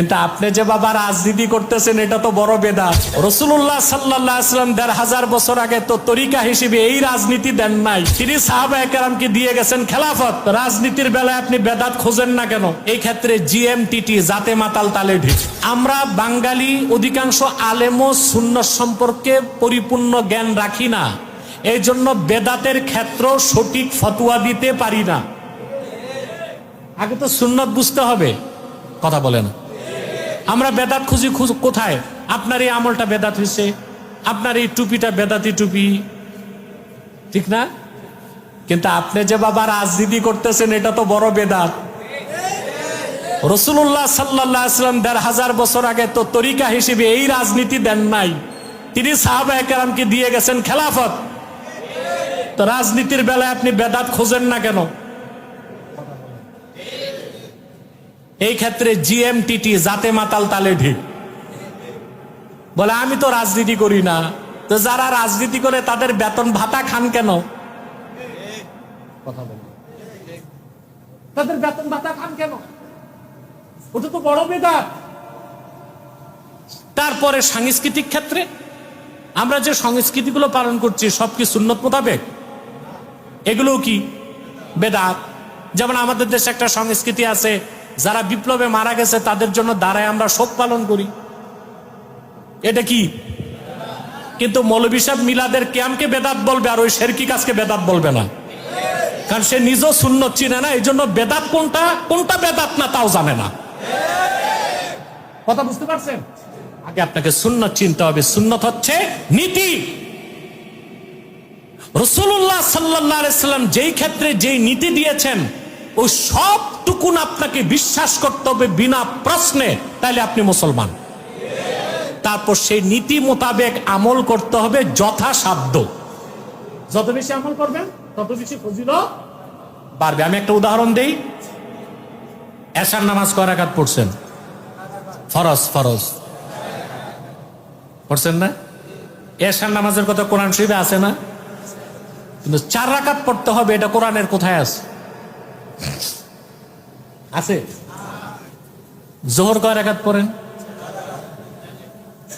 কিন্তু আপনি যে বাবা রাজনীতি করতেছেন, এটা তো বড় বেদা। রসুল্লাহ সাল্লাম দেড় হাজার বছর আগে তো তরিকা হিসেবে এই রাজনীতি দেন নাই। তিনি সাহাবা একরামকে দিয়ে গেছেন খেলাফত। রাজনীতির বেলায় আপনি বেদাত খোঁজেন না কেন? এই ক্ষেত্রে জিএমটিটি জাতে মাতাল তালে ঢিক আমরা বাঙালি অধিকাংশ আলেমো শূন্য সম্পর্কে পরিপূর্ণ জ্ঞান রাখি না। এই জন্য বেদাতের ক্ষেত্র সঠিক ফতুয়া দিতে পারি না। আগে তো সুন্নত বুঝতে হবে। কথা বলে না আমরা বেদাত খুঁজি কোথায়? আপনার এই আমলটা বেদাত হয়েছে। আপনার এই টুপিটা বেদাতি টুপি। ঠিক না? কিন্তু আপনি যে বাবা রাজনীতি করতেছেন, এটা তো বড় বেদাত। রসুল্লাহ সাল্লাহ আসলাম দেড় হাজার বছর আগে তো তরিকা হিসেবে এই রাজনীতি দেন নাই। তিনি সাহাবা একরামকে দিয়ে গেছেন খেলাফত। তো রাজনীতির বেলায় আপনি বেদাত খোঁজেন না কেন? এই ক্ষেত্রে জিএমটিটি জাতে মাতাল তালে ঢিক বলে, আমি তো রাজনীতি করি না। তো যারা রাজনীতি করে, তাদের বেতন ভাতা খান কেন? কথা। তাদের বেতন ভাতা খান কেন? ওটা তো বড় তারপরে সাংস্কৃতিক ক্ষেত্রে, আমরা যে সংস্কৃতিগুলো পালন করছি সব কি সুন্নত মোতাবেক। এগুলোও কি? বেদাত। যেমন আমাদের দেশে একটা সংস্কৃতি আছে যারা বিপ্লবে মারা গেছে, তাদের জন্য দাঁড়ায় আমরা শোক পালন করি। এটা কি? কিন্তু মৌলবী সাহেব মিলাদের ক্যামকে বেদাত বলবে আর ওই শেরকি কাজকে বেদাত বলবে না। কারণ সে নিজেও শূন্য চিনে না, এই জন্য বেদাত কোনটা কোনটা বেদাত না তাও জানে না। কথা বুঝতে পারছেন? আগে আপনাকে সুন্নত চিনতে হবে। সুন্নত হচ্ছে নীতি। রসুল্লাহ সাল্লাম যেই ক্ষেত্রে যেই নীতি দিয়েছেন ওই সবটুকুন আপনাকে বিশ্বাস করতে হবে বিনা প্রশ্নে তাহলে আপনি মুসলমান। তারপর সেই নীতি মোতাবেক আমল করতে হবে যথাসাধ্য। যত বেশি আমল করবেন, তত বেশি ফজিল বাড়বে। আমি একটা উদাহরণ দেই। এশার নামাজ কয় রাকাত পড়ছেন? ফরজ ফরজ। পড়ছেন না? এশার নামাজের কথা কোরআন শরীফে আছে না? কিন্তু চার রাকাত পড়তে হবে, এটা কোরআনের কোথায় আছে? আছে? জোহর কয় রাকাত পড়েন?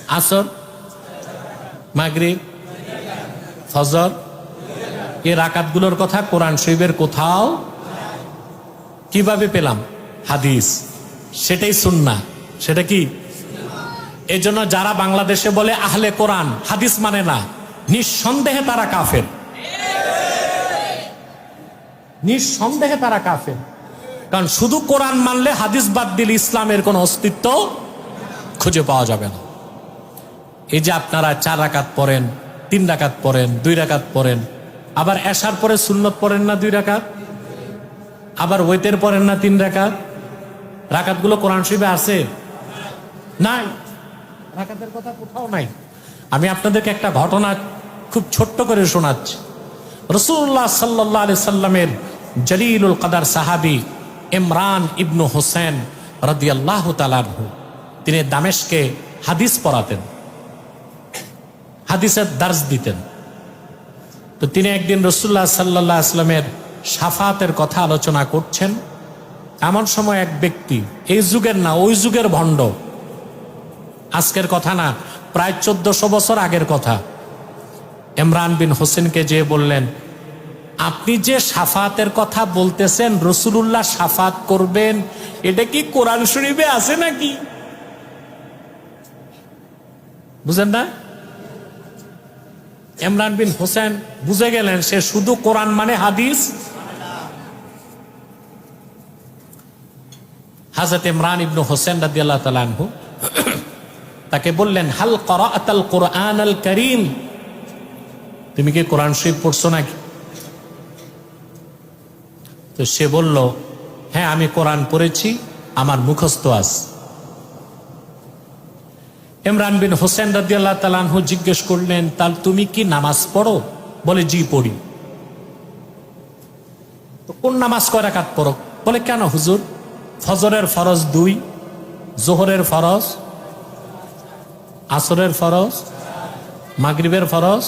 আসর? মাগরিব? ফজর? এই রাকাতগুলোর কথা কোরআন শরীফের কোথাও কীভাবে পেলাম? হাদিস। সেটাই সুন্না সেটা কি? এই জন্য যারা বাংলাদেশে বলে আহলে কোরআন, হাদিস মানে না, নিঃসন্দেহে তারা কাফের। নিঃসন্দেহে তারা কাফের। কারণ শুধু কোরআন মানলে হাদিস বাদ দিলে ইসলামের কোনো অস্তিত্ব খুঁজে পাওয়া যাবে না। এই যে আপনারা চার রাকাত পড়েন, তিন রাকাত পড়েন, দুই রাকাত পড়েন, আবার এসার পরে সুন্নত পড়েন না দুই রাকাত, আবার ওয়েতের পড়েন না তিন রাকাত, রাকাতগুলো কোরআন শরীফে আছে? নাই। রাকাতের কথা কোথাও নাই। আমি আপনাদেরকে একটা ঘটনা খুব ছোট্ট করে শোনাচ্ছি। রসুল্লাহ সাল্লাহ আলি সাল্লামের জলিলুল কাদার সাহাবি ইমরান ইবনু হোসেন রদিয়াল্লাহ তালাহু তিনি দামেশকে হাদিস পড়াতেন। হাদিসের দার্স দিতেন। তো তিনি একদিন রসুল্লাহ সাল্লাহ আসলামের সাফাতের কথা আলোচনা করছেন। এমন সময় এক ব্যক্তি, এই যুগের না, ওই যুগের ভণ্ড। আজকের কথা না, প্রায় চোদ্দশো বছর আগের কথা। ইমরান বিন হোসেনকে যে বললেন আপনি যে সাফাতের কথা বলতেছেন রসুল্লাহ সাফাত করবেন, এটা কি কোরআন শরীফে আছে নাকি? বুঝেন না? ইমরান বিন হোসেন বুঝে গেলেন, সে শুধু কোরআন মানে হাদিস? হাজরত ইমরান ইবনু হোসেন রাদি আল্লাহ তাকে বললেন, হাল কোরআন আল করিম? তুমি কি কোরআন শরীফ পড়ছো নাকি? তো সে বলল হ্যাঁ আমি কোরআন পড়েছি, আমার মুখস্থ আস ইমরান বিন হোসেন রাজি আল্লাহ তালানহু জিজ্ঞেস করলেন, তাহলে তুমি কি নামাজ পড়ো? বলে, জি, পড়ি। তো কোন নামাজ কয় রাকাত পড়ো? বলে, কেন হুজুর? ফজরের ফরজ দুই, জোহরের ফরজ, আসরের ফরজ, মাগরিবের ফরজ,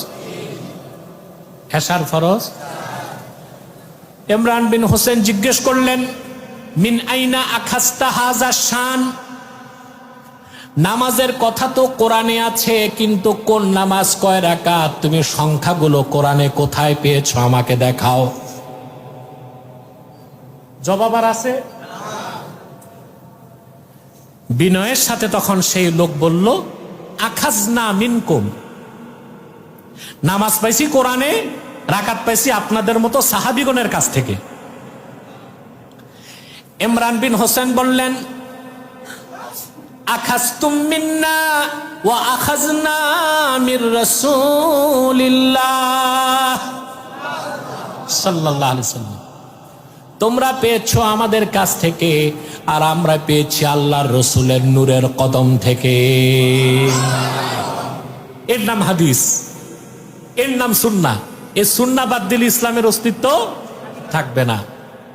এশার ফরজ ইমরান বিন হোসেন জিজ্ঞেস করলেন, মিন আইনা আখাস্তা হাজা শান? নামাজের কথা তো কোরআনে আছে, কিন্তু কোন নামাজ কয় রাকাত? তুমি সংখ্যাগুলো কোরআনে কোথায় পেয়েছ আমাকে দেখাও। জবাব আর আছে? বিনয়ের সাথে তখন সেই লোক বলল আখাজ না মিনকুম। নামাজ পাইছি কোরআনে রাকাত পাইছি আপনাদের মতো সাহাবিগণের কাছ থেকে। ইমরান বিন হোসেন বললেন আখাজতুম মিন্না ওয়া আখাজনা মির রাসূলিল্লাহ। তোমরা পেয়েছ আমাদের কাছ থেকে, আর আমরা পেয়েছি আল্লাহর রসুলের নূরের কদম থেকে। এর নাম হাদিস, এর নাম সুন্না এই সুন্না বাদ দিলে ইসলামের অস্তিত্ব থাকবে না।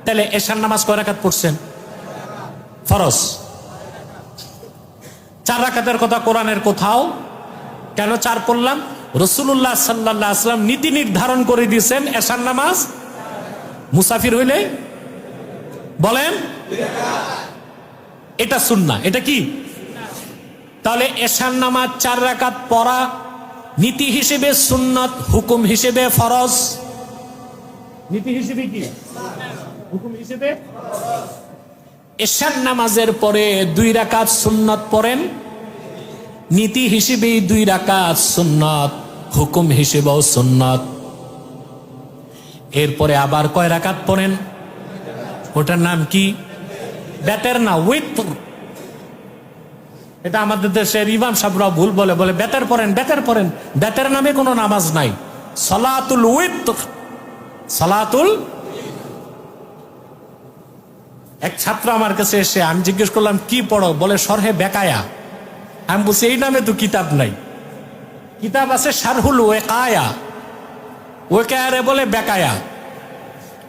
তাহলে এশার নামাজ কয় রাকাত পড়ছেন? ফরজ। চার রাকাতের কথা কোরআনের কোথাও? কেন চার পড়লাম? রসুল্লাহ সাল্লাহ আসলাম নীতি নির্ধারণ করে দিয়েছেন এশার নামাজ। মুসাফির হইলে? বলেন? এটা সুন্না এটা কি? তাহলে এশার নামাজ চার রাকাত পড়া নীতি হিসেবে সুন্নত, হুকুম হিসেবে ফরজ। নীতি হিসেবে কি? হুকুম হিসেবে? এশার নামাজের পরে দুই রাকাত সুন্নত পড়েন। নীতি হিসেবে দুই রাকাত সুন্নত, হুকুম হিসেবেও সুন্নত। এরপরে আবার কয় রাকাত পড়েন? ওটার নাম কি? ব্যাটের না উইথ এটা আমাদের দেশের ইমাম সাহরা ভুল বলে বলে, বেতের পড়েন বেতের পড়েন, বেতের নামে কোনো নামাজ নাই। সলাতুল সলাতুল এক ছাত্র আমার কাছে এসে, আমি জিজ্ঞেস করলাম, কি পড়ো? বলে সরহে বেকায়া। আমি বলছি, এই নামে তো কিতাব নাই। কিতাব আছে, শারহুল ওয়েকায়া। ওয়েকায়ারে বলে, বেকায়া।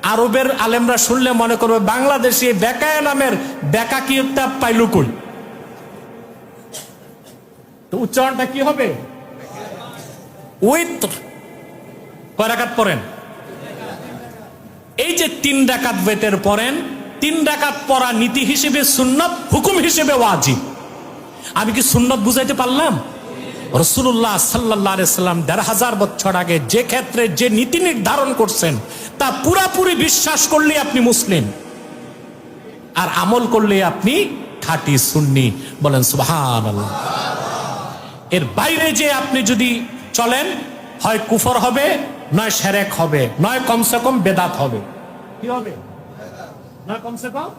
আরবের আলেমরা শুনলে মনে করবে, বাংলাদেশে বেকায়া নামের বেকা কিতাব পাইলুকুল তো উচ্চারণটা কি হবে? উইথ কয় রাকাত পড়েন? এই যে তিন ডাকাত বেতের পড়েন, তিন ডাকাত পড়া নীতি হিসেবে সুন্নত, হুকুম হিসেবে আমি কি সুন্নত বুঝাইতে পারলাম? রসুল্লাহ সাল্লাহ সাল্লাম দেড় হাজার বছর আগে যে ক্ষেত্রে যে নীতি নির্ধারণ করছেন, তা পুরাপুরি বিশ্বাস করলে আপনি মুসলিম। আর আমল করলে আপনি খাঁটি সুন্নি। বলেন সুবহান আল্লাহ এর বাইরে যে আপনি যদি চলেন, হয় কুফর হবে, নয় সেরেক হবে, নয় কমসে কম বেদাত হবে। কি হবে? নয় কমসে কম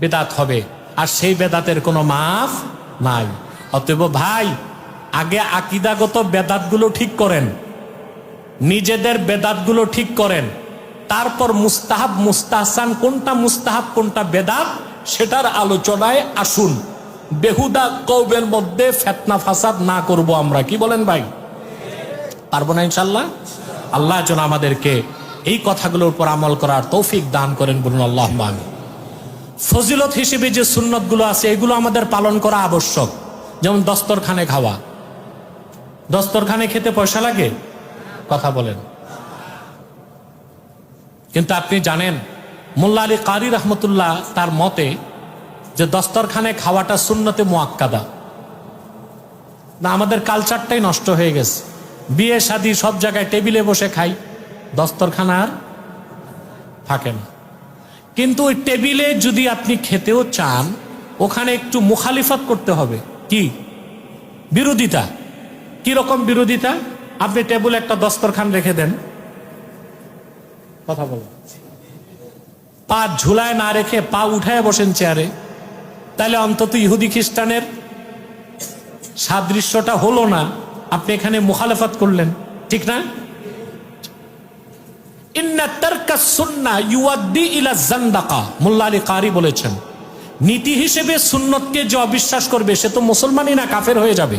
বেদাত হবে। আর সেই বেদাতের কোনো মাফ নাই। অতএব ভাই, আগে আকিদাগত বেদাতগুলো ঠিক করেন। নিজেদের বেদাতগুলো ঠিক করেন। তারপর মুস্তাহাব, মুস্তাহসান, কোনটা মুস্তাহাব, কোনটা বেদাত, সেটার আলোচনায় আসুন। বেহুদা কৌবের মধ্যে ফেতনা ফাসাদ না করব আমরা। কি বলেন ভাই? পারব না ইনশাল্লাহ আল্লাহ যেন আমাদেরকে এই কথাগুলোর উপর আমল করার তৌফিক দান করেন বলুন আল্লাহ আমি ফজিলত হিসেবে যে সুন্নতগুলো আছে, এগুলো আমাদের পালন করা আবশ্যক। যেমন দস্তরখানে খাওয়া। দস্তরখানে খেতে পয়সা লাগে? কথা বলেন। কিন্তু আপনি জানেন, মোল্লা আলী কারি রহমতুল্লাহ তার মতে যে দস্তরখানে খাওয়াটা শূন্যতে মোয়াক্কাদা না, আমাদের কালচারটাই নষ্ট হয়ে গেছে। বিয়ে, শাদী সব জায়গায় টেবিলে বসে খাই। দস্তরখানা আর থাকে না। কিন্তু ওই টেবিলে যদি আপনি খেতেও চান, ওখানে একটু মুখালিফত করতে হবে। কি? বিরোধিতা। রকম বিরোধিতা? আপনি টেবিলে একটা দস্তরখান রেখে দেন। কথা বলেন পা ঝুলায় না রেখে পা উঠায় বসেন চেয়ারে। তাহলে অন্তত ইহুদি খ্রিস্টানের সাদৃশ্যটা হলো না। আপনি এখানে মুখালেফাত করলেন। ঠিক না? মোল্লা আলী কারি বলেছেন। নীতি হিসেবে সুন্নতকে যে অবিশ্বাস করবে, সে তো মুসলমানই না, কাফের হয়ে যাবে।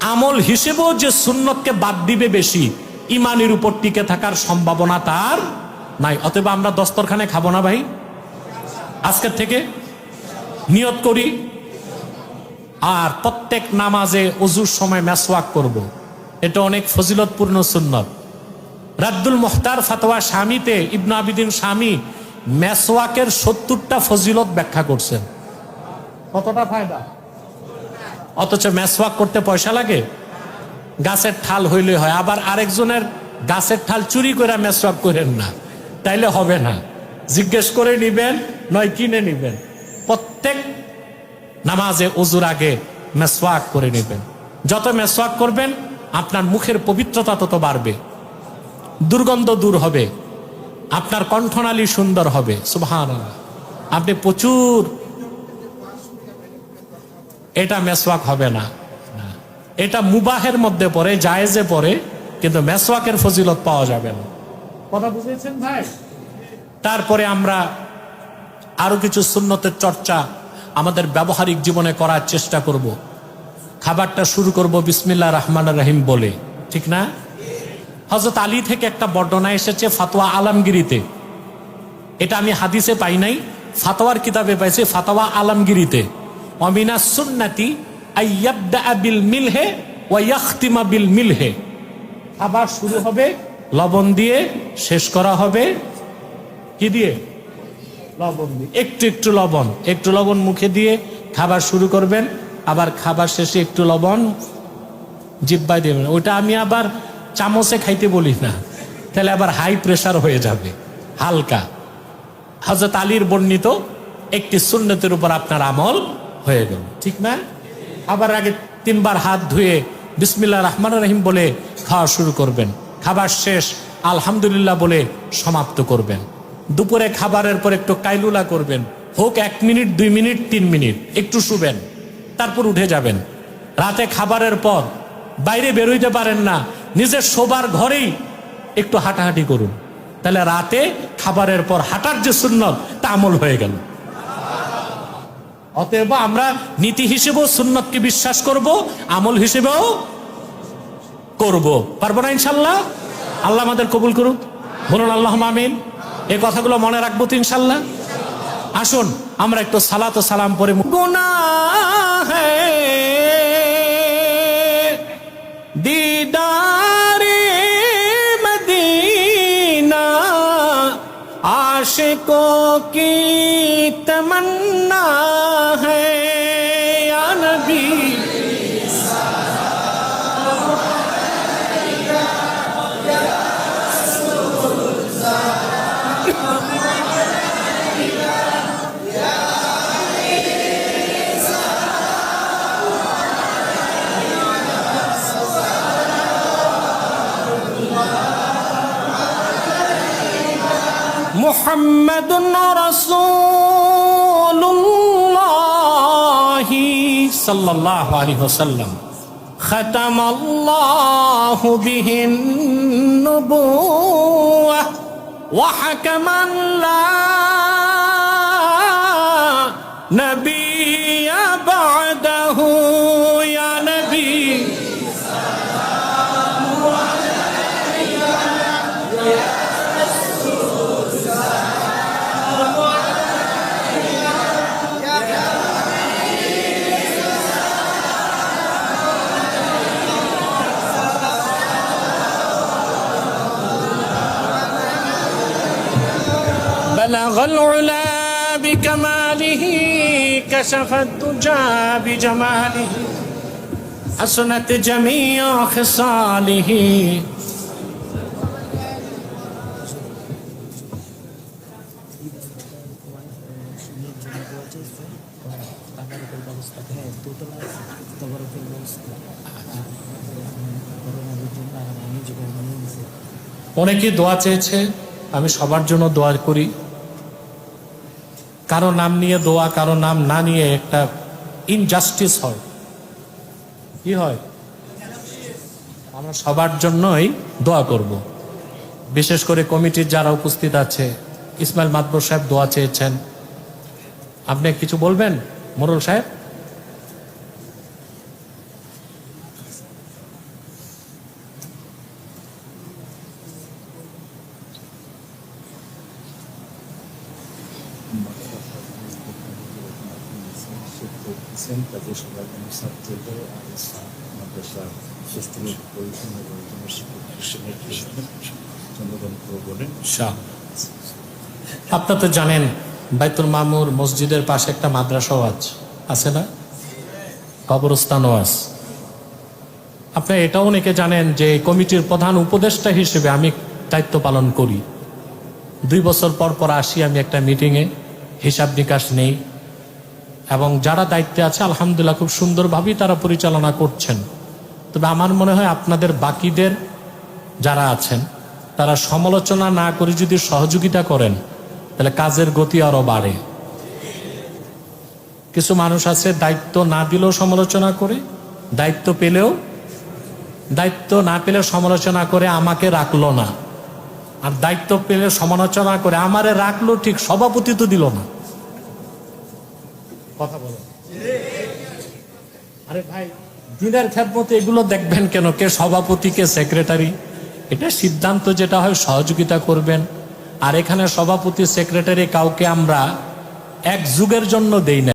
আমল হিসেবেও যে সুন্নতকে বাদ দিবে বেশি, ইমানের উপর টিকে থাকার সম্ভাবনা তার নাই। অতএব আমরা দস্তরখানে খাব না ভাই? আজকের থেকে নিয়ত করি, আর প্রত্যেক নামাজে অজুর সময় মেসওয়াক করব। এটা অনেক ফজিলতপূর্ণ সুন্নত। রাদ্দুল মোহতার ফাতোয়া স্বামীতে ইবনা আবিদিন স্বামী মেসওয়াকের সত্তরটা ফজিলত ব্যাখ্যা করছেন। কতটা ফায়দা? অথচ মেসওয়াক করতে পয়সা লাগে? গাছের ঠাল হইলে হয়, আবার আরেকজনের গাছের ঠাল চুরি করে মেসওয়াক করেন না। তাইলে হবে না। জিজ্ঞেস করে নিবেন, নয় কিনে নিবেন। প্রত্যেক নামাজে অজুর আগে মেসওয়াক করে নেবেন। যত মেসওয়াক করবেন, আপনার মুখের পবিত্রতা তত বাড়বে। দুর্গন্ধ দূর হবে। আপনার কণ্ঠনালী সুন্দর হবে। সুবহান আপনি প্রচুর এটা মেসওয়াক হবে না না। এটা মুবাহের মধ্যে পড়ে, জায়েজে পড়ে, কিন্তু মেসওয়াকের ফজিলত পাওয়া যাবে না। কথা বুঝেছেন ভাই? তারপরে আমরা আরও কিছু সুন্নতের চর্চা আমাদের ব্যবহারিক জীবনে করার চেষ্টা করব। খাবারটা শুরু করব বিসমিল্লাহ রহমান রহিম বলে। ঠিক না? হজরত আলী থেকে একটা বর্ণনা এসেছে ফাতোয়া আলমগিরিতে। এটা আমি হাদিসে পাই নাই, ফাতোয়ার কিতাবে পাইছি ফাতোয়া আলমগিরিতে। অমিনা সুন্নাতি বিল মিলহে বিল মিলহে। খাবার শুরু হবে, লবণ দিয়ে শেষ করা হবে। কি দিয়ে? লবণ দিয়ে একটু একটু লবণ একটু লবণ মুখে দিয়ে খাবার শুরু করবেন, আবার খাবার শেষে একটু লবণ জিব্বায় দেবেন। ওটা আমি আবার চামচে খাইতে বলি না, তাহলে আবার হাই প্রেশার হয়ে যাবে, হালকা। হজরত আলীর বর্ণিত একটি সুন্নতের উপর আপনার আমল হয়ে গেল। ঠিক না? আবার আগে তিনবার হাত ধুয়ে বিসমিল্লাহ রহমান রহিম বলে খাওয়া শুরু করবেন। খাবার শেষ আলহামদুলিল্লাহ বলে সমাপ্ত করবেন। দুপুরে খাবারের পর একটু কাইলুলা করবেন। হোক এক মিনিট, দুই মিনিট, তিন মিনিট, একটু শুবেন। তারপর উঠে যাবেন। রাতে খাবারের পর বাইরে বেরোইতে পারেন না। নিজের শোবার ঘরেই একটু হাঁটাহাঁটি করুন। তাহলে রাতে খাবারের পর হাঁটার যে সুন্নত, তা আমল হয়ে গেল। অতএব আমরা নীতি হিসেবেও সুন্নতকে বিশ্বাস করব, আমল হিসেবেও করব। পারব না ইনশাল্লাহ? আল্লাহ আমাদের কবুল করুক। বলুন আল্লাহ মামিন এই কথাগুলো মনে রাখব তো ইনশাল্লাহ। আসুন, আমরা একটু সালাত সালাম পরে গুনা দিদারে মদিনা আশিকো কি তমন্না محمد رسول الله صلى الله عليه وسلم. ختم الله به النبوة وحكما لا نبي بعده بلغ العلا بكماله كشف الدجى بجماله حسنت جميع خصاله অনেকে দোয়া চেয়েছে আমি সবার জন্য দোয়া করি কারও নাম নিয়ে দোয়া, কারও নাম না নিয়ে একটা ইনজাস্টিস হয়। কি হয়? আমরা সবার জন্যই দোয়া করব। বিশেষ করে কমিটির যারা উপস্থিত আছে, ইসমাইল মাতবর সাহেব দোয়া চেয়েছেন। আপনি কিছু বলবেন? মোরল সাহেব করতেছেন তাদের সবার জন্য ছাত্রদের আর মাদ্রাসা শিস্তির পরিচালনা করার জন্য শিক্ষক জনগণ শাহ আপনারা তো জানেন, বাইতুল মামুর মসজিদের পাশে একটা মাদ্রাসাও আছে আছে না? কবরস্থান ওয়াজ আপনি এটাও অনেকে জানেন যে কমিটির প্রধান উপদেষ্টা হিসেবে আমি দায়িত্ব পালন করি। দুই বছর পর পর আসি আমি একটা মিটিংয়ে হিসাব নিকাশ নেই। এবং যারা দায়িত্বে আছে, আলহামদুলিল্লাহ খুব সুন্দরভাবেই তারা পরিচালনা করছেন। তবে আমার মনে হয় আপনাদের বাকিদের যারা আছেন তারা সমালোচনা না করে যদি সহযোগিতা করেন, তাহলে কাজের গতি আরও বাড়ে। কিছু মানুষ আছে, দায়িত্ব না দিলেও সমালোচনা করে, দায়িত্ব পেলেও, দায়িত্ব না পেলে সমালোচনা করে, আমাকে রাখল না। আর দায়িত্ব পেলে সমালোচনা করে, আমারে রাখল ঠিক সভাপতি তো দিল না। কথা বলো। আরে ভাই, দিনের খেদমতে এগুলো দেখবেন কেন? কে সভাপতি, কে সেক্রেটারি? এটা সিদ্ধান্ত যেটা হয়, সহযোগিতা করবেন। আর এখানে সভাপতি, সেক্রেটারি কাউকে আমরা এক যুগের জন্য দেই না।